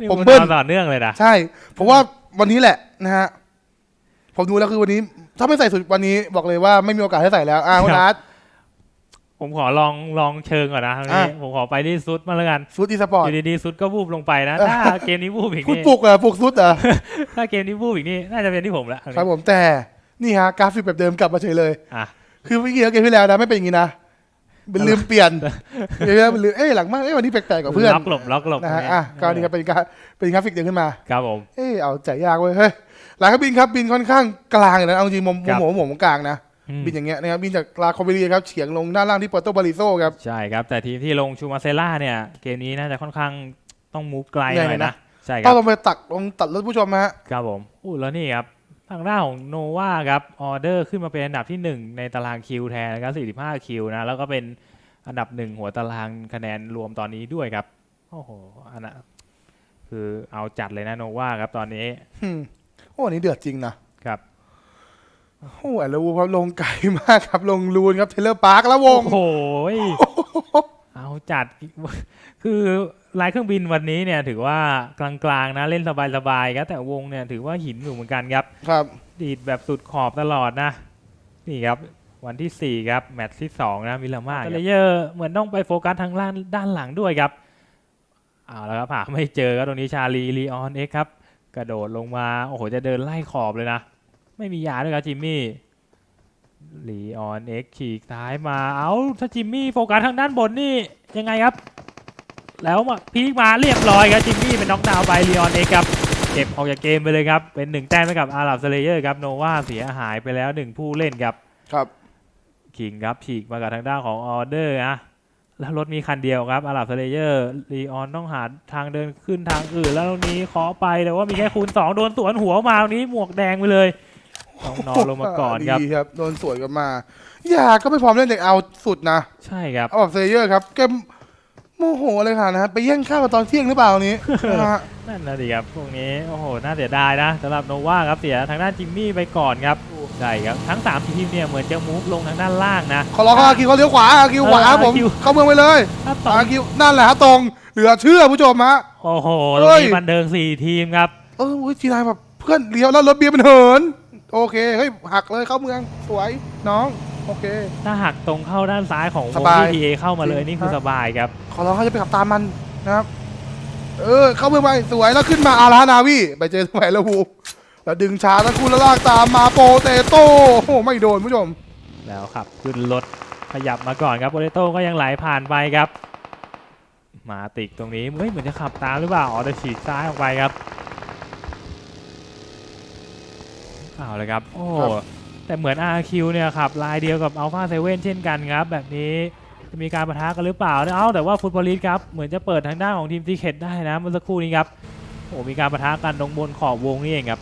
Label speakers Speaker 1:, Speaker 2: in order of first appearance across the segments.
Speaker 1: นี่
Speaker 2: ผม
Speaker 1: คุณ
Speaker 2: เบิ้ล
Speaker 1: ทำต่อเนื่องเลยนะ
Speaker 2: ใช่ ผมว่าวันนี้แหละนะฮะ ผมดูแล้วคือวันนี้ ถ้าไม่ใส่สุดวันนี้บอกเลยว่าไม่มีโอกาสให้ใส่แล้ว อ่าคุณอาร์ต
Speaker 1: ผมขอลองลองเชิงก่อนนะครั้งนี้
Speaker 2: อะ
Speaker 1: ผมขอไปที่ซุดมาแล้วกัน
Speaker 2: ซุดอีสปอร์ต
Speaker 1: อยู่ดีๆซุดก็วูบลงไปนะ
Speaker 2: เออ
Speaker 1: ถ้าเกมนี้วูบอีก
Speaker 2: คุณ
Speaker 1: นี่
Speaker 2: ปลุกเหรอปลุกซุดเหรอ
Speaker 1: ถ้าเกมนี้วูบอีกนี่น่าจะเป็นที่ผมละ
Speaker 2: ครับผมแต่นี่ฮะกราฟิกแบบเดิมกลับมาเฉยเลย
Speaker 1: อะ
Speaker 2: คือเมื่อกี้เกมที่แล้วนะไม่เป็นอย่างนี้นะ เป็นลืมเปลี่ยนเกมที่แล้วเป็นลืมเอ้ยหลังมากเอ้ยวันนี้แปลกๆกว่าเพื่อน
Speaker 1: ล็อกหลบล็อกหลบ
Speaker 2: นะฮะ
Speaker 1: ตรง
Speaker 2: อะก็นี่ก็เป็นการเป็นกราฟิกเดิมขึ้นมา
Speaker 1: ครับผม
Speaker 2: เอ้ยเอาใจยากเว้ยเฮ้ยหลายเครื่องบินครับบินค่อนข้างกลางเลยนะเอาจริงมุม
Speaker 1: ครับ
Speaker 2: มุมหัวมุมกลางนะ
Speaker 1: อืม
Speaker 2: บินอย่างเงี้ยนะครับบินจากลาคอมเบรีครับเฉียงลงด้านล่างที่ปอร์โตบาริโซครับ
Speaker 1: ใช่ครับ แต่ทีมที่ลงชูมาเซล่าเนี่ยเกมนี้น่าจะค่อนข้างต้องมูฟไกลหน่อยนะใช่ค
Speaker 2: ต้
Speaker 1: รั
Speaker 2: อง
Speaker 1: บ
Speaker 2: ลงไปตักลงตัดรถผู้ชมฮะ
Speaker 1: ครับผมอู้แล้วนี่ครับ ทางด้านของโนวาครับออเดอร์ขึ้นมาเป็นอันดับที่ 1 ในตารางคิวแทนนะครับ45 คิวนะ แล้วก็เป็นอันดับหนึ่งหัวตารางคะแนนรวมตอนนี้ด้วยครับ โอ้โหอันน่ะคือเอาจัดเลยนะโนวาครับตอนนี้
Speaker 2: อืมโอ้อันนี้เดือดจริงนะครับ โอ้แอนลูครับลงไกลมากครับ ลงลูนครับเทเลอร์พาร์คแล้ววง
Speaker 1: โอ้โหยเอา จัดคือลายเครื่องบินวันนี้เนี่ยถือว่ากลางๆนะเล่นสบายๆครับแต่วงเนี่ยถือว่าหินอยู่เหมือนกันครับ
Speaker 2: ครับ
Speaker 1: ดีดแบบสุดขอบตลอดนะ นี่ครับวันที่ 4 ครับ แมตช์ที่ 2 นะมิลาม่าเลเยอร์เหมือนต้องไปโฟกัสทางล่างด้านหลังด้วยครับเอาแล้วครับหาไม่เจอครับตรงนี้ชาลีลีออนเอ็กครับ กระโดดลงมา โอ้โห จะเดินไล่ขอบเลยนะ ไม่มียาด้วยครับจิมมี่ลีออนเอ็กฉีกซ้ายมาเอาถ้าจิมมี่โฟกัสทางด้านบนนี่ ยังไงครับ แล้วมาพีคมาเรียบร้อยครับจิมมี่เป็นน็อกดาวน์ไปลีออนเอ็กครับเก็บออกจากเกมไปเลยครับ เป็นหนึ่งแต้มให้กับอาราบสเลเยอร์ครับโนวาเสียหายไปแล้วหนึ่งผู้เล่นครับ
Speaker 2: ครับ
Speaker 1: คิงครับฉีกมากับทางด้านของออเดอร์นะแล้วรถมีคันเดียวครับอาราบสเลเยอร์ลีออนต้องหาทางเดินขึ้นทางอื่น แล้วตรงนี้เคาะไปแต่ว่ามีแค่คูณสองโดนสวนหัวมาตรงนี้หมวกแดงไปเลย ต้องนอนลงมาก่อนครับ
Speaker 2: ดีครับ โดนสวนกันมา อย่าก็ไม่พร้อมเล่นเด็กเอาสุดนะ
Speaker 1: ใช่ครับ
Speaker 2: เอาแบบเซเยอร์ครับแกโมโหเลยค่ะนะฮะไปแย่งข้าวตอนเที่ยงหรือเปล่านี้นะฮะ
Speaker 1: นั่นนะดิครับพวกนี้ โอ้โห น่าเสียดายนะสำหรับโนวาครับเสียทางด้านจิมมี่ไปก่อนครับใช่ครับ ทั้งสามทีมเนี่ยเหมือนจะมูฟลงทางด้านล่างนะ
Speaker 2: ขอร้องอาคิวเขาเลี้ยวขวาอาคิวขวา
Speaker 1: เออ
Speaker 2: ผม
Speaker 1: อาคิว
Speaker 2: เข้าเมืองไปเลย
Speaker 1: ถ้าต่อ
Speaker 2: อาคิวนั่นแหละฮะตรงเหลือเชื่อผู้ชมฮะ
Speaker 1: โอ้โห
Speaker 2: เฮ้
Speaker 1: ตรง
Speaker 2: ย
Speaker 1: นี้บันเทิงสี่ทีมครับ
Speaker 2: เอออุ้ยทีนายแบบเพื่อนเลี้ยวแล้วรถเบียร์มันเหิน โอเค เฮ้ย หักเลยเข้าเมือง สวย น้อง โอเค
Speaker 1: ถ้าหักตรงเข้าด้านซ้ายของว
Speaker 2: ส
Speaker 1: ง
Speaker 2: บาย
Speaker 1: ที่ TA เข้ามาเลย
Speaker 2: จริง
Speaker 1: นี่คือ
Speaker 2: ฮะ
Speaker 1: สบายครับ
Speaker 2: ขอร้องเขาจะไปขับตามมันนะครับ เออ เข้าเมืองไป สวย แล้วขึ้นมาอารานาวีไปเจอสมัยแล้ววูแล้วดึงช้าแล้วคุณแล้วลากตามมาโปเตโต้โอ้โหไม่โดนผู้ชม
Speaker 1: แล้วครับขึ้นรถขยับมาก่อนครับโปเตโต้ก็ยังไหลผ่านไปครับ มาติกตรงนี้เฮ้ยเหมือนจะขับตามหรือเปล่าอ๋อแต่ฉีกซ้ายออกไปครับ เอาเลยครับ โอ้
Speaker 2: ครับ
Speaker 1: แต่เหมือน RQ เนี่ยครับลายเดียวกับ Alpha 7 เช่นกันครับ แบบนี้จะมีการประทะกันหรือเปล่าเนี่ยเอ้าแต่ว่าฟุตบอลลีครับ เหมือนจะเปิดทางด้านของทีมซีเคดได้นะเมื่อสักครู่นี้ครับ โอ้มีการประทะกันตรงบนขอบวงนี่เองครับ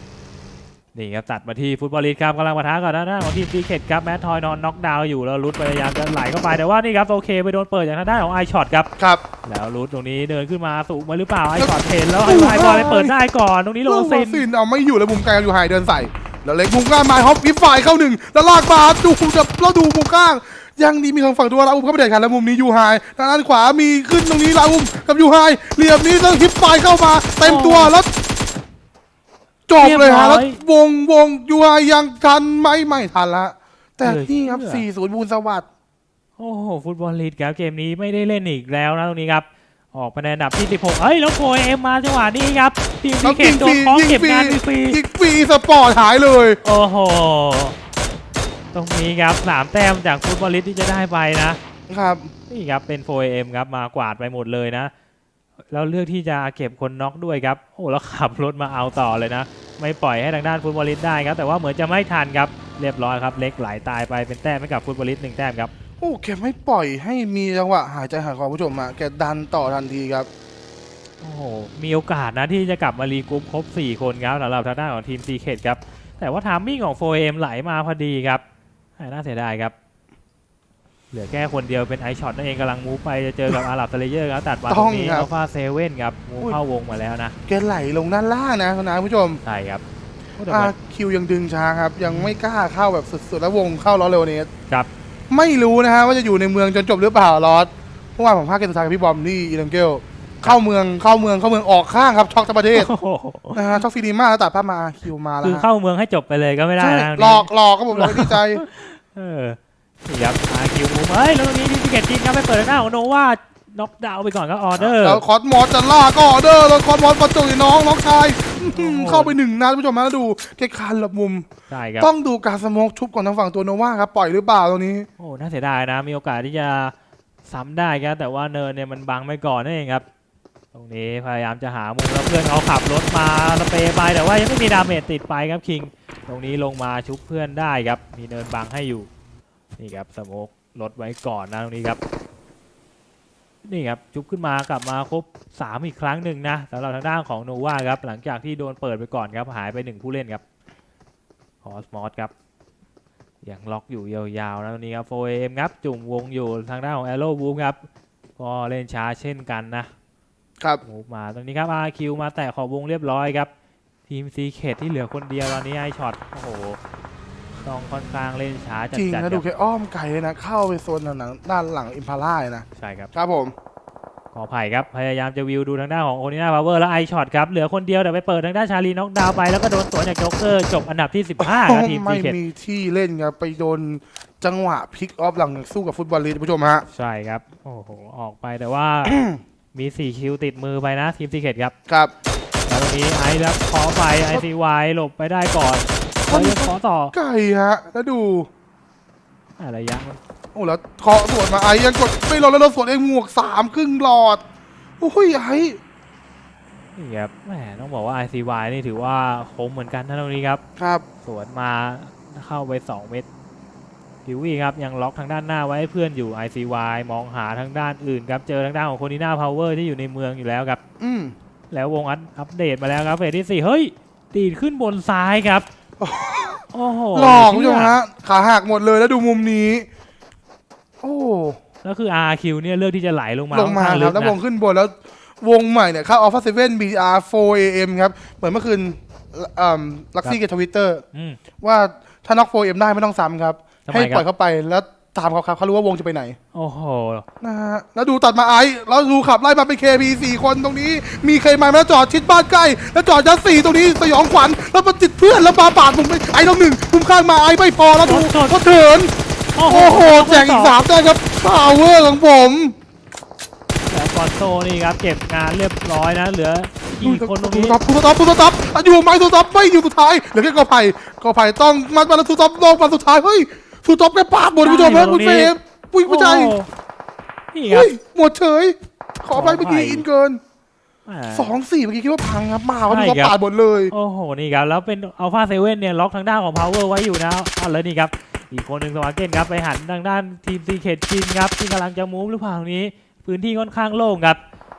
Speaker 1: นี่ครับตัดมาที่ฟุตบอลลีกครับกำลังปะทะกับทางด้านของทีมซีเคดครับแมททอยนอนน็อกดาวน์อยู่แล้วรุดพยายามจะไหลเข้าไปแต่ว่านี่ครับโอเคไปโดนเปิดจากทางด้านของไอช็อตครับ
Speaker 2: ครับ
Speaker 1: แล้วรุดตรงนี้เดินขึ้นมาสูงมาหรือเปล่าไอช็อตเห็นแล้วไอไฮบอลไปเปิดได้ก่อนตรงนี้โลซิน
Speaker 2: ซินเอาไม่อยู่แล้วมุมไกลอยู่หายเดินใส่ แล้วเล็กมุมกลางมาฮอปวิฟไฟเข้าหนึ่งแล้วลากมาดูจะแล้วดูมุมข้างยังดีมีทางฝั่งตัวลาอุ้มเข้าไปเด็ดขาดแล้วมุมนี้ยูไฮทางด้านขวามีขึ้นตรงนี้ลาอุ้มกับยูไฮเหลี่ยมนี้แล้วฮิปไฟเข้ามาเต็มตัวแล้วจบเลยฮะแล้ววงวงยูไฮยังทันไหมไม่ทันละแต่นี่ครับ4-0บูนสวัสดิ์
Speaker 1: โอ้โหฟุตบอลลีกครับเกมนี้ไม่ได้เล่นอีกแล้วนะตรงนี้ครับ ออกไปในอันดับที่ 16 เอ้ย แล้วโกเอ็มมาจังหวะนี้ครับ ทีมซีเคดโดนคล้องเก็บงานฟรีๆ
Speaker 2: ยิงฟรีสปอร์ตหายเลย
Speaker 1: โอ้โห ตรงนี้ครับสามแต้มจากฟุตบอลลิสที่จะได้ไปนะ
Speaker 2: ครับ
Speaker 1: นี่ครับเป็น 4M ครับมากวาดไปหมดเลยนะ แล้วเลือกที่จะเก็บคนน็อกด้วยครับ โอ้ แล้วขับรถมาเอาต่อเลยนะ ไม่ปล่อยให้ทางด้านฟุตบอลลิสได้ครับ แต่ว่าเหมือนจะไม่ทันครับ เรียบร้อยครับ เล็กไหลตายไปเป็นแต้มให้กับฟุตบอลลิสหนึ่งแต้มครับ
Speaker 2: โอ้แกไม่ปล่อยให้มีจังหวะหายใจหายคอผู้ชมอะแกดันต่อทันทีครับ
Speaker 1: โอ้โหมีโอกาสนะที่จะกลับมารีกรุ๊ปครบ 4 คนครับสำหรับทางด้านของทีมซีเคดครับ แต่ว่าทามมิ่งของ 4M ไหลมาพอดีครับน่าเสียดายครับ เหลือแค่คนเดียวเป็นไอช็อตนั่นเองกำลังมูฟไปจะเจอกับอารับเซเลเยอร์ครับตัดมาตรงนี้
Speaker 2: ต้องครับ
Speaker 1: อัลฟาเซเว่นครับมูฟ
Speaker 2: อุ้ย
Speaker 1: เข้าวงมาแล้วนะ
Speaker 2: แกไหลลงด้านล่างนะคุณนาผู้ชม
Speaker 1: ใช่ครับโอ้แต่
Speaker 2: อา
Speaker 1: ว่า
Speaker 2: คิวยังดึงช้าครับ ยังไม่กล้าเข้าแบบสุดๆแล้ววงเข้าล้อเร็วนี้
Speaker 1: ครับ
Speaker 2: ไม่รู้นะฮะว่าจะอยู่ในเมืองจนจบหรือเปล่าลอสเมื่อวานผมพากเกมสุดท้ายกับพี่บอมนี่อีลังเกลเข้าเมืองเข้าเมืองเข้าเมืองออกข้างครับช็อกทั้งประเทศ
Speaker 1: โอ้โห
Speaker 2: นะฮะช็อกซีนีมาแล้วตัดภาพมาคิวมาแล้ว
Speaker 1: คือ
Speaker 2: ฮะ
Speaker 1: เข้าเมืองให้จบไปเลยก็ไม่ได้
Speaker 2: ใช่
Speaker 1: นะ
Speaker 2: หลอกหลอกครับผมหลอกให้ดีใจ
Speaker 1: เออนี่ครับอาคิวมุมเฮ้ยแล้วตรงนี้ที่พิเกตจินครับไปเปิดหน้าของโนว่าน็อกดาวน์ไปก่อนครับออเดอร์
Speaker 2: แล้วคอสมอสจะล่าก็ออเดอร์แล้วคอสมอสประจุน้องน้องชาย อื้อหือเข้าไปหนึ่งนะท่านผู้ชมนะแล้วดูแกคันหลบมุม
Speaker 1: ใช่ครับ
Speaker 2: ต้องดูการสโมกชุบก่อนทางฝั่งตัวโนวาครับปล่อยหรือเปล่าตรงนี้
Speaker 1: โอ้น่าเสียดายนะ มีโอกาสที่จะซ้ำได้ครับแต่ว่าเนินเนี่ยมันบังไม่ก่อนนั่นเองครับ ตรงนี้พยายามจะหามุมแล้วเพื่อนเขาขับรถมาสเปรย์ไปแต่ว่ายังไม่มีดาเมจติดไปครับคิง ตรงนี้ลงมาชุบเพื่อนได้ครับ มีเนินบังให้อยู่ นี่ครับสโมกรถไว้ก่อนนะตรงนี้ครับ นี่ครับชุบขึ้นมากลับมาครบสามอีกครั้งหนึ่งนะสำหรับทางด้านของโนวาครับหลังจากที่โดนเปิดไปก่อนครับหายไปหนึ่งผู้เล่นครับคอสมอสครับยังล็อกอยู่ยาวๆนะตรงนี้ครับโฟเอมครับจุ่มวงอยู่ทางด้านของแอโร่บูมครับก็เล่นช้าเช่นกันนะครับมูฟมาตรงนี้ครับ RQ มาแตะขอบวงเรียบร้อยครับทีมซีเคทที่เหลือคนเดียวตอนนี้ไอช็อตโอ้โห ต้องค่อนข้างเล่นช้าจัด
Speaker 2: จริง
Speaker 1: ๆ
Speaker 2: นะ
Speaker 1: ค
Speaker 2: ดู
Speaker 1: รับ
Speaker 2: แค่อ้อมไกลเลยนะ เข้าไปโซนหนังด้านหลังอิมพาร่านะ
Speaker 1: ใช่ครับ
Speaker 2: ครับผม
Speaker 1: ขอไผ่ครับ พยายามจะวิวดูทางด้านของโอนิน่าพาวเวอร์แล้วไอช็อตครับ เหลือคนเดียวแต่ไปเปิดทางด้านชาลีน็อกดาวน์ไปแล้วก็โดนสวนจากโจ๊กเกอร์จบอันดับที่ 15ครับทีม
Speaker 2: ไม่
Speaker 1: ซีเคท
Speaker 2: มีที่เล่นครับไปโดนจังหวะพลิกออฟหลังจากสู้กับฟุตบอลลีกท่านผู้ชมฮะ
Speaker 1: ใช่ครับ โอ้โห ออกไปแต่ว่า มี4คิวติดมือไปนะทีมซีเคทครับ
Speaker 2: ครับ
Speaker 1: แล้วตรงนี้ไอซ์แล้วขอไปไอซีวหลบไปได้ก่อน แล้วยังขอต่อ
Speaker 2: ไก่ฮะ แล้วดู
Speaker 1: อะไรยะมัน
Speaker 2: โอ้แล้วเคาะสวนมาไอ้ยังกดไม่ลงแล้วเราสวนเองหมวกสามครึ่งหลอดโอ้ยไอ้
Speaker 1: นี่ครับแหมต้องบอกว่า ICY นี่ถือว่าคมเหมือนกันนะตรงนี้ครับ
Speaker 2: ครับ
Speaker 1: สวนมาเข้าไป 2 เม็ดพิวี่ครับ ยังล็อกทางด้านหน้าไว้ให้เพื่อนอยู่ ICY มองหาทางด้านอื่นครับ เจอทางด้านของคนนีน่าพาวเวอร์ที่อยู่ในเมืองอยู่แล้วครับ
Speaker 2: อืม
Speaker 1: แล้ววงอัพอัปเดตมาแล้วครับเฟสที่ 4 เฮ้ยตีดขึ้นบนซ้ายครับ โอ้โห
Speaker 2: หลอกคุณผู้ชมฮะขาหักหมดเลยแล้วดูมุมนี้ โอ้
Speaker 1: แล้วคือ RQ เนี่ยเลือกที่จะไหลลงมา
Speaker 2: ลงมา
Speaker 1: ค่อนข้
Speaker 2: ค
Speaker 1: ลึ
Speaker 2: รับ
Speaker 1: ก
Speaker 2: แล้ววง
Speaker 1: นะ
Speaker 2: ขึ้นบนแล้ววงใหม่เนี่ยเข้าอัลฟาเซเว่นบีอาร์โฟเอ็มครับ เหมือนเมื่อคืนอ่าลักซี่กับทวิตเตอร์
Speaker 1: อืม
Speaker 2: ว่าถ้าน็อกโฟเอ็มได้ไม่ต้องซ้ำครับ
Speaker 1: ทำไม
Speaker 2: ให้
Speaker 1: ครับ
Speaker 2: ปล่อยเข้าไปแล้ว ตามเขาครับเขารู้ว่าวงจะไปไหน
Speaker 1: โอ้โห
Speaker 2: นะฮะแล้วดูตัดมาไอซ์แล้วดูขับไล่มาเป็นเคพีสี่คนตรงนี้ มีเคมาแล้วจอดชิดบ้านใกล้ แล้วจอดยัดสี่ตรงนี้สยองขวัญแล้วมาติดเพื่อนแล้วปาปาดผมไปไอ้น้องหนึ่งมุมข้างมาไอซ์ไม่พอแล้วดู
Speaker 1: โดน
Speaker 2: เขาเถิน
Speaker 1: โอ้โห
Speaker 2: โอ้โหแจกอีกสามแต้มครับพาวเวอร์ของผม
Speaker 1: แล้วกอนโตนี่ครับเก็บงานเรียบร้อยนะเหลือกี่คนตรงนี้
Speaker 2: ท็อปผู้ท็อปผู้ท็อปอยู่ไหมผู้ท็อปไม่อยู่สุดท้ายเหลือแค่กอไผ่กอไผ่ต้องมัดมาแล้วผู้ท็อปลงมาสุดท้ายเฮ้ย ผู้ท็อปแค่ปาดหมดคุณผู้ชมครับคุณเฟรมปุ้ยผู้ใจ
Speaker 1: โอ้นี่ครั
Speaker 2: เฮ้
Speaker 1: บ
Speaker 2: ยหมดเฉย ขอไปเมื่อกี้อินเกิน
Speaker 1: แหม
Speaker 2: สองสี่เมื่อกี้คิดว่าพังครับมาเขา
Speaker 1: ใช่
Speaker 2: ดูเขา
Speaker 1: ครับ
Speaker 2: ปาดหมดเลย
Speaker 1: โอ้โห นี่ครับ แล้วเป็นอัลฟาเซเว่นเนี่ยล็อกทางด้านของ Power ไว้อยู่นะอะแล้วนี่ครับ อีกคนหนึ่งสวาเกนครับ ไปหันทางด้านทีมซีเคทชินครับ ที่กำลังจะมูฟหรือเปล่าตรงนี้ พื้นที่ค่อนข้างโล่งครับ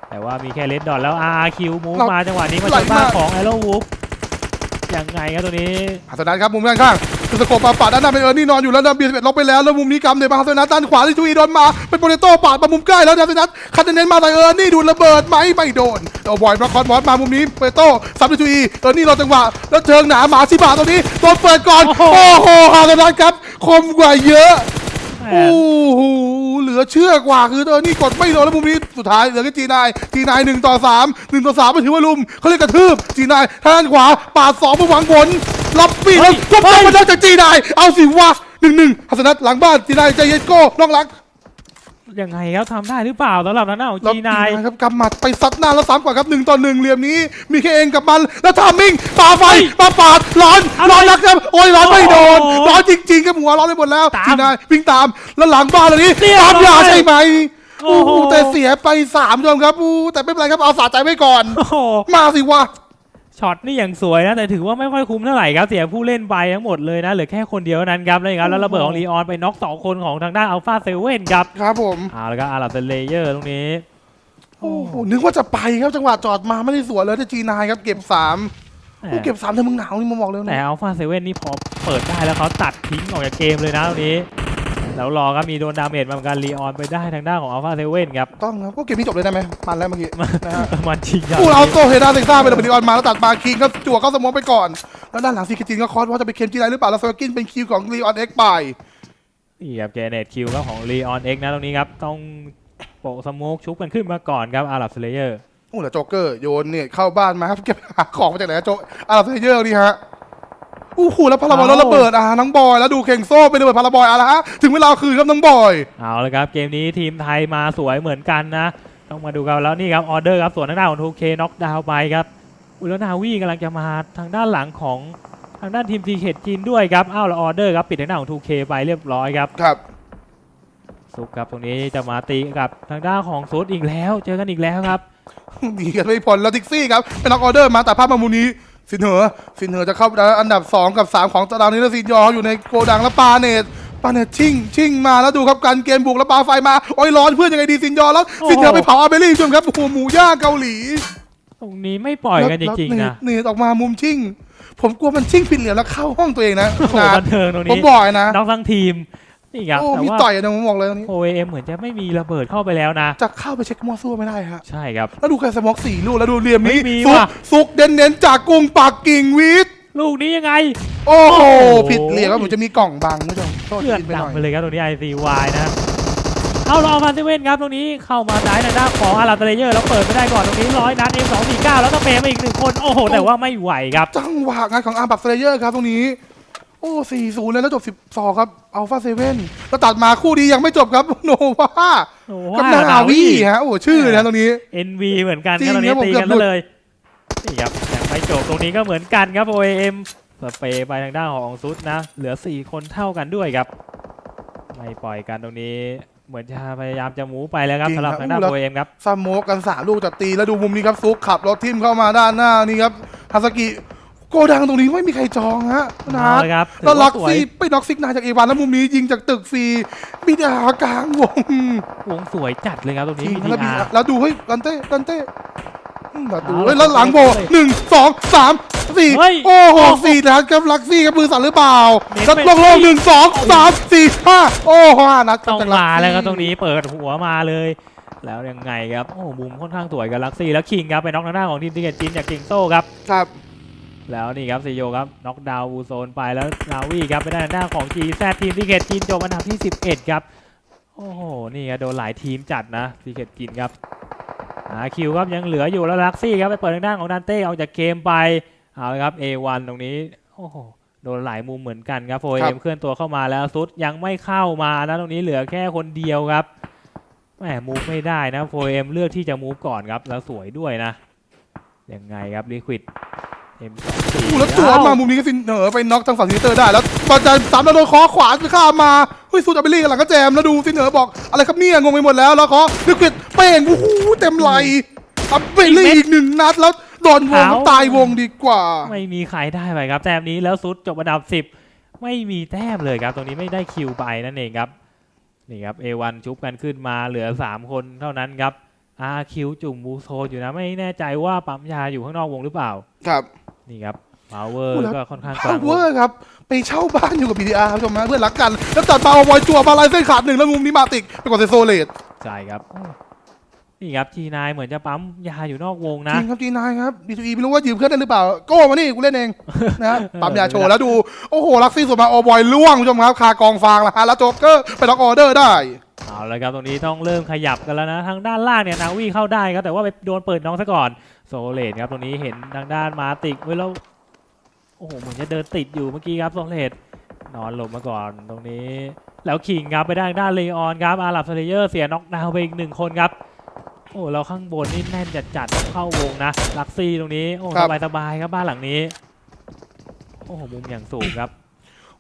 Speaker 1: แต่ว่ามีแค่เลดดอทแล้ว RQ มูฟ
Speaker 2: เรา
Speaker 1: มาจังหวะนี้มา
Speaker 2: ไหล
Speaker 1: จากบ้าน
Speaker 2: มาก
Speaker 1: ของไอโรวูฟยังไงครับตัวนี้
Speaker 2: ฮัสนัทครับมุมด้านข้างคือ สโคปปาปาด้านหน้าเป็นเออร์นี่นอนอยู่แล้วนะเบียร์สิบเอ็ดล็อกไปแล้วแล้วมุมนี้กำเนี่ยมาเซนัทด้านขวาที่จูอีโดนมาเป็นโปเตโต้ปาดมามุมใกล้แล้วนะเซนัทคันเน้นมาใส่เออร์นี่ดูระเบิดไหมไม่โดนเอาบอยมาคอนมอสมามุมนี้โปเตโต้ซับที่จูอีเออร์นี่รอจังหวะแล้วเชิงหนาหมาชิบาตรงนี้โดนเปิดก่อน
Speaker 1: โอ้โห
Speaker 2: โอ้โหฮัสนัทครับคมกว่าเยอะ โอ้โหเหลือเชื่อกว่าคือเออนี่กดไม่โดนแล้วมุมนี้สุดท้ายเหลือแค่จีนายจีนายหนึ่งต่อสามหนึ่งต่อสามไม่ถือว่าลุมเขาเรียกกระทืบจีนายทางด้านขวาปาดสองเพื่อหวังผลรับปีดแล้วก็ต้องมาได้จากจีนายเอาสิวะหนึ่งหนึ่งฮัสนัทหลังบ้านจีนายใจเย็นโก้น้องรัก
Speaker 1: ยังไงครับทำได้หรือเปล่าสำหรับทางด้านของ
Speaker 2: แล้ว
Speaker 1: จีนาย
Speaker 2: ครับกำหมัดไปซัดหน้าแล้วสามกว่าครับหนึ่งต่อหนึ่งเหลี่ยมนี้ มีแค่เองกับมัน แล้วทามิงปาไฟปาปาดร้อน
Speaker 1: อะไร
Speaker 2: ร้อนนักครับโอ้ยร้อนไม่โดน
Speaker 1: โอ้โห
Speaker 2: ร้อนจริงๆครับหัวร้อนไปหมดแล้ว
Speaker 1: ตาม
Speaker 2: จีนายวิ่งตามแล้วหลังบ้านเลยนี้
Speaker 1: เรียบ
Speaker 2: ตามยา
Speaker 1: ร้อย
Speaker 2: ใช่ไหม
Speaker 1: โอ้
Speaker 2: โอ้
Speaker 1: โห
Speaker 2: โหแต่เสียไปสามชมครับอู้แต่ไม่เป็นไรครับเอาสาใจไว้ก่อน
Speaker 1: โอ้โห
Speaker 2: มาสิวะ
Speaker 1: ช็อตนี่อย่างสวยนะแต่ถือว่าไม่ค่อยคุ้มเท่าไหร่ครับเสียผู้เล่นไปทั้งหมดเลยนะเหลือแค่คนเดียวเท่านั้นครับแล้วครับแล้วระเบิดของลีออนไปน็อกสองคนของทางด้านอัลฟาเซเว่นครับ
Speaker 2: ครับผม
Speaker 1: เอาแล้วก็อาราเซเลเยอร์ตรงนี้
Speaker 2: โอ้โหนึกว่าจะไปครับจังหวะจอดมาไม่ได้สวนเลยแต่จีนายครับเก็บสาม
Speaker 1: แหม
Speaker 2: โอ้เก็บสามเธอมึงหนาวนี่มาบอกเลย
Speaker 1: แต่
Speaker 2: นะ
Speaker 1: อัลฟาเซเว่นนี่พอเปิดได้แล้วเขาตัดทิ้งออกจากเกมเลยนะตรงนี้ แล้วรอก็มีโดนดาเมจมาเหมือนกันลีออนไปได้ทางด้านของอัลฟาเซเว่นครับ
Speaker 2: ต้องครับก็เกมนี้จบเลยได้ไหมมันแล้วเมื่อกี้นะฮะ
Speaker 1: มันจริงจัง
Speaker 2: กูเอาโตเฮดาเซ็กซ่าไปเลยเป็นออนมาแล้วตัดมาคิงก็จั่วเข้าสมองไปก่อน แล้วด้านหลังซีคิจินก็คอสว่าจะไปเคนจีไรหรือเปล่าแล้วสวากินเป็นคิวของลีออนเอ็กไป
Speaker 1: นี่ครับเจเนตคิวครับของลีออนเอ็กนะตรงนี้ครับต้องโปะสโมกชุบกันขึ้นมาก่อนครับอาราเซเลเยอร์
Speaker 2: อ้แล้วโจ๊กเกอร์โยนเนี่ยเข้าบ้านมาครับเก็บหาของมาจากไหนอะโจ๊กอาร์เซเยอร์นี่ฮะ โอ้โหแล้วพาราบอยแล้วระเบิดอะน้องบอยแล้วดูเข่งโซ่ไประเบิดพาราบอยอะละฮะถึงเวลาคืนครับน้องบอย
Speaker 1: เอาละครับเกมนี้ทีมไทยมาสวยเหมือนกันนะ ต้องมาดูกันแล้วนี่ครับออเดอร์ครับส่วนทางด้านของทูเคน็อกดาวไปครับอุยแล้วนาวีกำลังจะมาทางด้านหลังของทางด้านทีมทีเขตจีนด้วยครับอ้าวแล้วออเดอร์ครับปิดทางด้านของทูเคไปเรียบร้อยครับ
Speaker 2: ครับ
Speaker 1: ซุกครับตรงนี้จะมาตีกับทางด้านของซูดอีกแล้ว เจอกันอีกแล้วครับ
Speaker 2: ดีกันไม่พ้นแล้วทิกซี่ครับเป็นนักออเดอร์มาแต่ภาพมามูนี้ สินเหอสินเหอจะเข้าอันดับ 2 กับ 3 ของตารางนี้แล้วซินยออยู่ในโกดังแล้วปาเนตปาเนตชิ่งชิ่งมาแล้วดูครับการเกมบุกแล้วปาไฟมาโอ้ยร้อนเพื่อนยังไงดีซินยอแล้ว
Speaker 1: โอ้โห
Speaker 2: ซินเหอไปเผาอาเบรี่ชมครับโอ้โหหมูย่างเกาหลี
Speaker 1: ตรงนี้ไม่ปล่อยกันจริงๆ
Speaker 2: แล้ว
Speaker 1: นะ
Speaker 2: เนตเนตออกมามุมชิ่ง ผมกลัวมันชิ่งผิดเหลี่ยมแล้วเข้าห้องตัวเองนะ
Speaker 1: โอ้โห
Speaker 2: นะ
Speaker 1: บันเทิงตรง
Speaker 2: ผม
Speaker 1: นี้
Speaker 2: บอกนะ
Speaker 1: น้องทั้งทีม นี่ครับ
Speaker 2: โอ้
Speaker 1: แต่
Speaker 2: มี
Speaker 1: ว่า
Speaker 2: ต่อยนะผมบอกเลยตรงนี้
Speaker 1: โอเอ็มเหมือนจะไม่มีระเบิดเข้าไปแล้วนะ
Speaker 2: จะเข้าไปเช็คมั่วซั่วไม่ได้ฮะ
Speaker 1: ใช่ครับ
Speaker 2: แล้วดูแค่สมอกสี่ลูกแล้วดูเรียมนี้
Speaker 1: ไม่มี
Speaker 2: ซุก
Speaker 1: ว่ะ
Speaker 2: ซุกเน้นๆจากกรุงปักกิ่งวิทย์
Speaker 1: ลูกนี้ยังไง
Speaker 2: โอ้โห
Speaker 1: โอ้โห
Speaker 2: ผิดเหลี่ยมครับผมจะมีกล่องบังนะจ๊ะโทษ
Speaker 1: เพื่อน
Speaker 2: ทีไปหน่อย
Speaker 1: ดำไปเลยครับตรงนี้ ICY นะเข้ารอฟันเซเว่นครับตรงนี้เข้ามาได้ทางด้านของอาราเตเลเยอร์แล้วเปิดไม่ได้ก่อนตรงนี้ร้อยนัดเอ็มสองสี่เก้าแล้วก็เปย์มาอีกหนึ่งคน โอ้โห แต่ว่าไม่ไหวครับ
Speaker 2: จังหวะงานของอาร์บักสเลเยอร์ครับตรงนี้ โอ้สี่ศูนย์เลยแล้วจบสิบสองครับอัลฟาเซเว่นแล้วตัดมาคู่ดียังไม่จบครับโนวา
Speaker 1: โอ้
Speaker 2: กับ
Speaker 1: ว่า
Speaker 2: นาวีฮะโอ้ชื่อเลยนะตรงนี้
Speaker 1: NV เหมือนกัน
Speaker 2: จริ
Speaker 1: ค
Speaker 2: ง
Speaker 1: รับตรงนี้
Speaker 2: ครับผม
Speaker 1: ตีกัน
Speaker 2: เกือบหลุ
Speaker 1: ซะ
Speaker 2: ด
Speaker 1: เลยนี่ครับยังไม่จบตรงนี้ก็เหมือนกันครับ OAM สเปย์ไปทางด้านของซุดนะ เหลือ 4 คนเท่ากันด้วยครับ ไม่ปล่อยกันตรงนี้ เหมือนจะพยายามจะหมูไปแล้วครับ
Speaker 2: จริง
Speaker 1: สำหรับ
Speaker 2: ครับ
Speaker 1: ทางด้าน
Speaker 2: อู้แล้ว
Speaker 1: OAM ครับ
Speaker 2: สโมกกันสามลูกจากตีแล้วดูมุมนี้ครับซุกขับรถทิมเข้ามาด้านหน้านี่ครับฮาสกิ โกดังตรงนี้ไม่มีใครจองฮะนะ
Speaker 1: เอาเลยครับถื
Speaker 2: แล้ว
Speaker 1: อ
Speaker 2: ล็
Speaker 1: ว่า
Speaker 2: อก
Speaker 1: สวย
Speaker 2: ซีไปน็อกซิกนายจากเอวานแล้วมุมนี้ยิงจากตึกฟรีบิดากลางวง
Speaker 1: วงสวยจัดเลยครับตรง
Speaker 2: จ
Speaker 1: นี้
Speaker 2: ริงแล้วบี
Speaker 1: VTR
Speaker 2: แล้วดูเฮ้ยกันเต้กันเต้อืมแล้วดู
Speaker 1: เอา
Speaker 2: เฮ้ยแล้วหลังโบ
Speaker 1: เลย
Speaker 2: หนึ่งสองสามสี่
Speaker 1: เฮ้ย
Speaker 2: โอ้โห
Speaker 1: โอ้โห
Speaker 2: สี่นัดครับลักซี่ครับมือสั่นหรือเปล่า
Speaker 1: เน้น
Speaker 2: แล้ว
Speaker 1: ไป
Speaker 2: ลงโลงหนึ่งสองสามสี่ห้าโอ้ห้านัด
Speaker 1: ต้อง
Speaker 2: จากลัก
Speaker 1: มา
Speaker 2: ซี่
Speaker 1: แล้วครับตรงนี้เปิดหัวมาเลย แล้วยังไงครับโอ้มุมค่อนข้างสวยกับลักซี่แล้วคิงครับไปน็อกทางด้านของทีมติเกตจินจากกิงโซ่ครับ
Speaker 2: ครับ
Speaker 1: แล้วนี่ครับซีโยครับน็อกดาวน์บูโซนไปแล้วนาวีครับไปได้านหน้านของ g ีแซทีมทีเกตจินจบอันดับที่ 11 ครับ โอ้โห นี่ครับโดนหลายทีมจัดนะทีเกตจินครับหาคิวครับยังเหลืออยู่แล้วลักซี่ครับไปเปิดทางด้านของดันเต้ออกจากเกมไปเอาละครับ A1 ตรงนี้โอ้โหโดนหลายมุมเหมือนกันครับโฟ
Speaker 2: ครั
Speaker 1: เอ็ม
Speaker 2: บ
Speaker 1: เคลื่อนตัวเข้ามาแล้วซุดยังไม่เข้ามานะตรงนี้เหลือแค่คนเดียวครับแหมมูฟไม่ได้นะโฟเอ็มเลือกที่จะมูฟก่อนครับแล้วสวยด้วยนะยังไงครับลิควิด M24
Speaker 2: อู้แล้วตัวมามุมนี้ก็สิเหนอไปน็อกทางฝั่งซินเตอร์ได้แล้วบอลจะสามแล้วโดนคอขวาจะข้ามมาเฮ้ยสู้ดับเบิลลี่กันหลังก็แจมแล้วดูซินเหนอบอกอะไรครับเนี่ยงงไปหมดแล้วแล้วขอลิควิดเป้งโอ้โหเต็มไหลอับเบลลี่อีกหนึ่งนัดแล้วโดนวง
Speaker 1: เอา
Speaker 2: ตายวงดีกว่า
Speaker 1: ไม่มีใครได้ไปครับแต้มนี้แล้วซุดจบอันดับ10ไม่มีแต้มเลยครับ ตรงนี้ไม่ได้คิวไปนั่นเองครับนี่ครับ A1 ชุบกันขึ้นมาเหลือ3คนเท่านั้นครับ RQ จุ่มบูโซอยู่นะ ไม่แน่ใจว่าปั๊มยาอยู่ข้างนอกวงหรือเปล่า
Speaker 2: ครับ
Speaker 1: นี่ครับ Power
Speaker 2: โอ้แล้ว
Speaker 1: ก็ค่อนข้างก
Speaker 2: พา
Speaker 1: ลาง
Speaker 2: ว
Speaker 1: ว
Speaker 2: เวองร์ครับ ไปเช่าบ้านอยู่กับ BDR ครับผู้ชมนะเพื่อนรักกัน แล้วตัดมาเอาบอยจั่วมาลายเส้นขาดหนึ่งแล้วมุมนี้มาติกไปกดเซโซเลต
Speaker 1: ใช่ครับโอ้นี่ครับ G9 เหมือนจะปั๊มยาอยู่นอกวง
Speaker 2: จ
Speaker 1: นะ
Speaker 2: ริงครับจีนายครับดีทูอีไม่รู้ว่ายืมเพื่อนได้หรือเปล่าโก้มานี่กูเล่นเองนะฮะปั๊มยาโชว์แล้วดู โอ้โหลักซี่ส่วนมาโอบอยล่วงผู้ชมครับคากองฟางแล้วฮะแล้วโจ๊กเกอร์ไปล็อกออเดอร์ได้
Speaker 1: เอาละครับตรงนี้ต้องเริ่มขยับกันแล้วนะทางด้านล่างเนี่ยนาวีเข้าได้ครับแต่ว่าไปโดนเปิดน้องซะก่อนโซเลตครับตรงนี้เห็นทางด้านมาติกไว้ยแล้วโอ้โหเหมือนจะเดินติดอยู่เมื่อกี้ครับโซเลตนอนหลบมาก่อนตรงนี้ แล้วคิงครับไปได้ทางด้านเลออนครับอารับสเลเยอร์เสียน็อกดาวน์ไปอีกหนึ่งคนครับโอ้แล้วข้างบนนี่แน่นจัดๆต้องเข้าวงนะลักซี่ตรงนี้โอ้
Speaker 2: ครั
Speaker 1: ส
Speaker 2: บ
Speaker 1: บายสบายๆครับบ้านหลังนี้โอ้โหมุมอย่างสูงครับ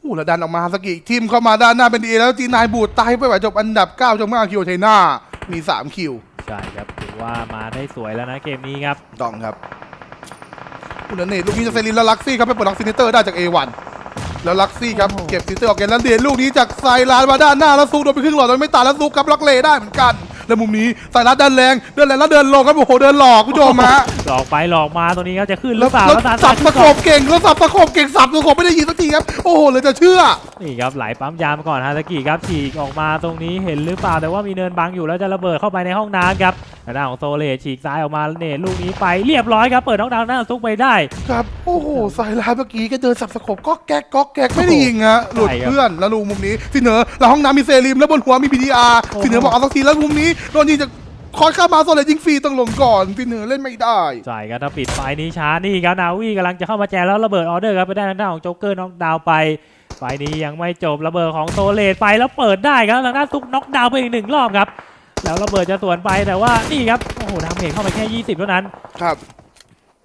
Speaker 2: โอ้โหแล้วดันออกมาสกิทีมเข้ามาด้านหน้าเป็นดีแล้วจีนายบูดตายไปไหวจบอันดับ9จงมาคิวเทน่ามีสามคิว
Speaker 1: ใช่ครับถือว่ามาได้สวยแล้วนะเกมนี้ครับ
Speaker 2: ต้องครับอุลเนตลูกนี้จากเซรินแล้วลักซี่ครับไปปลดล็อกซินเตอร์ได้จาก A1 แล้วลักซี่ครับ
Speaker 1: โอ้โห
Speaker 2: เก็บซินเตอร์ออกเกนแล้วเดียนลูกนี้จากไซรานมาด้านหน้าแล้วซูโดนไปครึ่งหลอดโดยไม่ตายแล้วซูครับล็อกเลได้เหมือนกัน แล้วมุมนี้ไซรัสเดินแรงเดินแรงแล้วเดินลงครับโอ้โหเดินหลอกคุณผู้ชมฮะ
Speaker 1: หลอกไปหลอกมาตรงนี้ครับจะขึ้นห
Speaker 2: แล้
Speaker 1: รื
Speaker 2: ว
Speaker 1: อเปล่า
Speaker 2: แล้ว
Speaker 1: แล้วตา
Speaker 2: สั
Speaker 1: ตา
Speaker 2: บ
Speaker 1: ขึ้
Speaker 2: ตะ
Speaker 1: น
Speaker 2: โข
Speaker 1: ก่อน
Speaker 2: บเก่งแล้วสับตะโขบเก่งสับตะโขบไม่ได้ยินสักทีครับโอ้โหเลยจะเชื่อ
Speaker 1: นี่ครับไหลปั๊มยามาก่อนฮาตากิครับฉีกออกมาตรงนี้เห็นหรือเปล่าแต่ว่ามีเนินบังอยู่แล้วจะระเบิดเข้าไปในห้องน้ำครับ ทางด้านของโซเลฉีกซ้ายออกมาเนตลูกนี้ไปเรียบร้อยครับ เปิดน้องดาวน์หน้าซุกไปได้
Speaker 2: ครับ โอ้โหไซรัสเมื่อกี้ก็เดินสับตะโขบก็แก๊กก็แก๊กไม่ได้ยิงฮะหลุด
Speaker 1: ใช่ครับ
Speaker 2: เพื่อนแล้วดูมุมนี้ซินเหนอแล้วห้องน้ำมีเซริมแล้วบนหัวมี BDR
Speaker 1: โอ้โห
Speaker 2: ซินเหนอบอกเอาสักทีแล้วมุมนี้โดนยิงจากคอยเข้ามาโซเลตยิงฟรีต้องลงก่อนฟินเหนือเล่นไม่ได้
Speaker 1: ใช่ครับถ้าปิดไฟนี้ช้านี่ครับนาวีกำลังจะเข้ามาแจมแล้วระเบิดออเดอร์ครับไปได้ทางด้านของโจ๊กเกอร์น็อกดาวน์ไปไฟนี้ยังไม่จบระเบิดของโซเลตไปแล้วเปิดได้ครับทางด้านซุกน็อกดาวน์ไปอีกหนึ่งรอบครับ แล้วระเบิดจะสวนไปแต่ว่านี่ครับโอ้โหดาเมจเข้าไปแค่ 20 เท่านั้น
Speaker 2: ครับ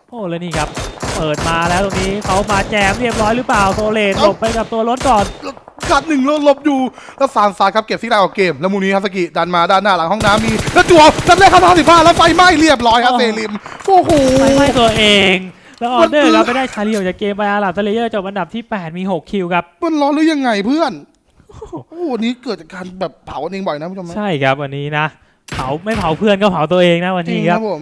Speaker 1: โอ้แล้วนี่ครับ เปิดมาแล้วตรงนี้เขามาแจมเรียบร้อยหรือเปล่าโซเลตหลบไปกับตัวรถก่อน
Speaker 2: กัดหนึ่งแล้วหลบอยู่แล้วซานซานครับเก็บที่ได้ออกเกม แล้วมูนี้ฮัสกิดันมาด้านหน้าหลังห้องน้ำมีแล้วจั่วนัดแรกเข้ามาสิบห้าแล้วไฟไหม้เรียบร้อยครับ
Speaker 1: อ๋อ
Speaker 2: เซริมโอ้โห
Speaker 1: ไม่ไม่ตัวเองแล้วออเดอ
Speaker 2: มัน
Speaker 1: ร์ครับไปได้ชาลีออกจากเกมไปอาหลับทะเลเยอร์จบอันดับที่ 8 มี 6 คิวครับ
Speaker 2: มันร้อนหรือยังไงเพื่อน โอ้โหวันนี้เกิดจากการแบบเผากันเองบ่อยนะผู้ชมนะ
Speaker 1: ใช่ครับวันนี้นะเผาไม่เผาเพื่อนก็เผาตัวเองนะวัน
Speaker 2: จริ
Speaker 1: นี้
Speaker 2: ง
Speaker 1: ค
Speaker 2: ค
Speaker 1: รั
Speaker 2: รับบผม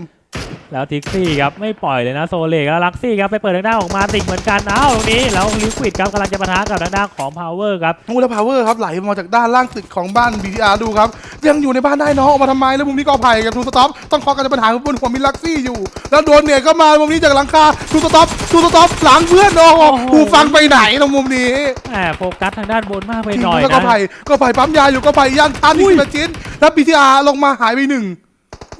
Speaker 1: แล้วทิกซี่ครับไม่ปล่อยเลยนะโซเลกแล้วลักซี่ครับไปเปิดทางด้านของมาติกเหมือนกันอ้าวตรงนี้แล้วลิควิดครับกำลังจะปะทะกับทางด้านของพาวเวอร์ครับ
Speaker 2: โอ้แล้วพาวเวอร์ครับไหลมาจากด้านล่างตึกของบ้าน BTR ดูครับยังอยู่ในบ้านได้น้องออกมาทำไมแล้วมุมนี้ก็ไผ่กับทูสต็อปต้องเคาะกันจะปัญหาบนหัวมิลักซี่อยู่ แล้วโดนเนี่ยก็มามุมนี้จากหลังคาทูสต็อปทูสต็อปหลังเพื่อนโอ้โห
Speaker 1: โอ้โห
Speaker 2: หูฟังไปไหนตรงมุมนี้
Speaker 1: แหมโฟกัสทางด้านบนมากไป
Speaker 2: จริง
Speaker 1: หน่อย
Speaker 2: แล้วก็
Speaker 1: นะ
Speaker 2: ไผ่ก็ไผ่ปั๊มยาอยู่ก็ไผ่ย่างทันอีกสิบชิ้นแล้ว BTR ลงมาหายไปหนึ่ง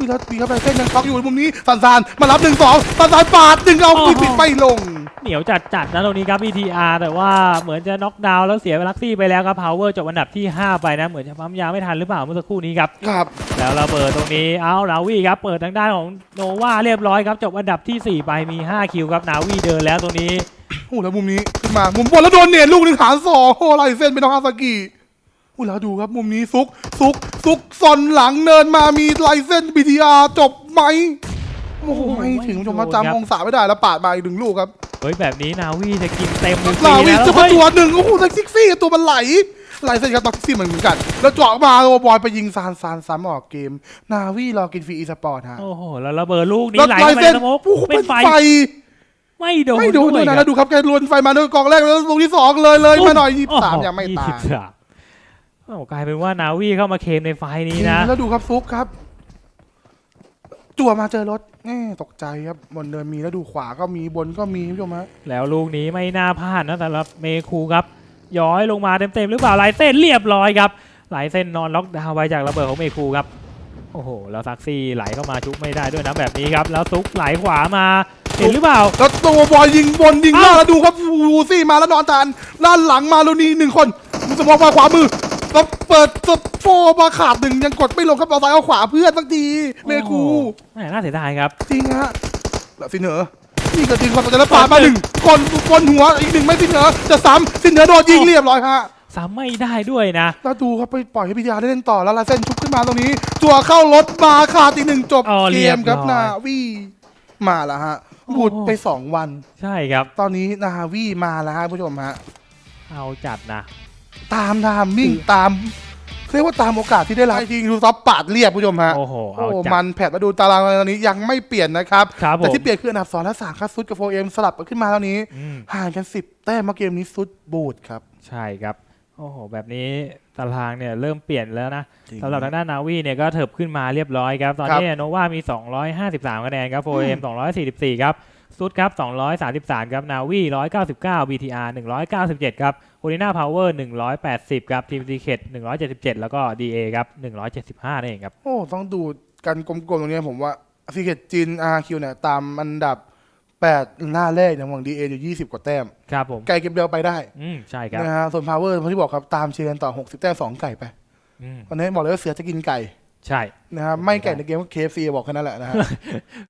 Speaker 2: มีแล้วมีครับไปเส้นยังช็อกอยู่มุมนี้สันซานมารับหนึ่งสองสันซานปาดหนึ่งเอาปิดปิดไม่ลง
Speaker 1: เหนียวจัดจัดๆนะตรงนี้ครับ BTR แต่ว่าเหมือนจะน็อกดาวน์แล้วเสียลักซี่ไปแล้วครับพาวเวอร์จบอันดับที่ 5 ไปนะ เหมือนจะปั๊มยาไม่ทันหรือเปล่าเมื่อสักครู่นี้ครับ
Speaker 2: ครับ
Speaker 1: แล้วระเบิดตรงนี้เอานาวีครับเปิดทางด้านของโนวาเรียบร้อยครับจบอันดับที่ 4 ไปมี 5 คิวครับนาวีเดินแล้วตรงนี้
Speaker 2: โอ้แล้วมุมนี้ขึ้นมามุมบนแล้วโดนเนี่ยลูกหนึ่งหารสองโอ้ไรเส้นเป็นน้องอาซากิ โอ้แล้วดูครับมุมนี้ซุกซุกซุกซอนหลังเนินมามีลายเส้น BTR จบไหมโอ้โห
Speaker 1: โอ้โห
Speaker 2: ไม่ถึง
Speaker 1: ไม่
Speaker 2: ผู้ชม
Speaker 1: โด
Speaker 2: มาน
Speaker 1: ครับ
Speaker 2: จำองศาไม่ได้แล้วปาดมาอีกหนึ่งลูกครับ
Speaker 1: เฮ้ยแบบนี้นาวีจะกินเต็มมือ
Speaker 2: ลาวิ
Speaker 1: แล้ว
Speaker 2: จะมา
Speaker 1: เฮ้ย
Speaker 2: ตัวหนึ่งโอ้โหแท็กซี่ตัวมันไหลลายเส้นครับต็อกซี่เหมือนกัน แล้วเจาะมาโอบอยไปยิงซานซานซ้ำออกเกม นาวีรอกินฟรีอีสปอร์ตฮะ
Speaker 1: โอ้โหแล้วระเบิดลูกนี้
Speaker 2: แล้ว
Speaker 1: ไหล
Speaker 2: ลาย
Speaker 1: เข้าไป
Speaker 2: เส้น
Speaker 1: ในสโมก
Speaker 2: โอ้โห
Speaker 1: เป็
Speaker 2: เป็นน
Speaker 1: ไฟ
Speaker 2: ไฟ
Speaker 1: ไม่โดน
Speaker 2: ไม่โดน
Speaker 1: ด้
Speaker 2: ด้
Speaker 1: ว
Speaker 2: วยย
Speaker 1: ค
Speaker 2: นะ
Speaker 1: รับ
Speaker 2: แล้วดูครับแกลวนไฟมาด้วยกองแรกแล้วลูกที่สองเลยเลยมาหน่อยยี่สาม
Speaker 1: โอ้โห
Speaker 2: ยังไม่ตาย
Speaker 1: 23โอ้โหกลายเป็นว่านาวีเข้ามาเคลมในไฟล์นี้นะ
Speaker 2: แล้วดูครับฟุกครับ จั่วมาเจอรถแน่ตกใจครับบนเดินมีแล้วดูขวาก็มีบนก็มีคุณผู้ชมฮะ
Speaker 1: แล้วลูกนี้ไม่น่าพลาดนะสำหรับเมคูครับ ย้อยลงมาเต็มๆหรือเปล่าลายเส้นเรียบร้อยครับลายเส้นนอนล็อกดาวน์ไว้จากระเบิดของเมคูครับโอ้โหแล้วซักซี่ไหลเข้ามาชุบไม่ได้ด้วยนะแบบนี้ครับแล้วซุกไหลขวามาเห็นหรือเปล่า
Speaker 2: แล้วตัวบอยยิงบนยิงล่าง
Speaker 1: เอ้า
Speaker 2: แล้วดูครับวูซี่มาแล้วนอนทานด้านหลังมาลูนี่หนึ่งคนมุสมองมาขวามือ แล้วเปิดสโฟมาขาดหนึ่งยังกดไม่ลงครับเอาซ้ายเอาขวาเพื่อนสักทีเมคู
Speaker 1: แหมน่าเสียดายครับ
Speaker 2: จริงฮะแล้วสินเหนอนี่ก็จริงความสนใจแล้วปาดมาหนึ่งคนคนหัวอีกหนึ่งไม่สินเหนอจะซ้ำสินเหนอโดนยิงเรียบร้อยฮะ
Speaker 1: ซ้ำไม่ได้ด้วยนะ
Speaker 2: แล้วดูครับไปปล่อยให้พิทยาได้เล่นต่อแล้วลาเส้นชุบขึ้นมาตรงนี้ จั่วเข้ารถมาขาดอีกหนึ่งจบ
Speaker 1: อ๋อ
Speaker 2: เก
Speaker 1: เรียบ
Speaker 2: มครับ
Speaker 1: ร้อย
Speaker 2: นาวีมาแล้วฮะ
Speaker 1: โอ้
Speaker 2: บูดไปสองวัน
Speaker 1: ใช่ครับ
Speaker 2: ตอนนี้นาวีมาแล้วฮะผู้ชมฮะ
Speaker 1: เอาจัดนะ
Speaker 2: ตามทามมิ่งตามเรียกว่าตามโอกาสที่ได้รับจริงดูซับปาดเรียบผู้ชมฮะ
Speaker 1: โอ้โหเอา
Speaker 2: โอ้
Speaker 1: จั
Speaker 2: มั
Speaker 1: ด
Speaker 2: นแผดมาดูตารางตอนนี้ยังไม่เปลี่ยนนะครับ
Speaker 1: ครับผ
Speaker 2: แต่
Speaker 1: ม
Speaker 2: ที่เปลี่ยนคืออันดับสองและสามครับซุดกับโฟเอ็มสลับกันขึ้นมาเท่านี้
Speaker 1: อืม
Speaker 2: ห่างกันสิบแต้มมาเกมนี้ซุดบูดครับ
Speaker 1: ใช่ครับโอ้โห แบบนี้ตารางเนี่ยเริ่มเปลี่ยนแล้วนะ
Speaker 2: จริง
Speaker 1: สำหรับทางด้านนาวีเนี่ยก็เถิบขึ้นมาเรียบร้อยครับ ตอนนี้โนวามี 253คะแนนครับโฟเอม244 ครับ ซุดครับ233 ครับ นาวี199 BTR 197 ครับโอลิน่าพาวเวอร์180 ครับทีมดีเคท177 แล้วก็ DA ครับ 175นั่นเองครับ
Speaker 2: โอ้ ต้องดูกันกลมๆ ตรงนี้ผมว่าซีเกตจินอาร์คิวเนี่ย ตามอันดับ 8 หน้าแรกอย่างหวังดีเออยู่ 20 กว่าแต้ม
Speaker 1: ครับผม
Speaker 2: ไก่เก็บเดียวไปได้
Speaker 1: อืม ใช่ครับ
Speaker 2: นะฮะส่วนพาวเวอร์ที่บอกครับ ตามเชียร์ต่อ 60 แต้ม 2 ไก่ไป
Speaker 1: อืม
Speaker 2: วันนี้บอกเลยว่าเสือจะกินไก่
Speaker 1: ใช่
Speaker 2: นะครับไม่ไก่ในเกมก็เคฟซีบอกแค่นั้นแหละนะฮะ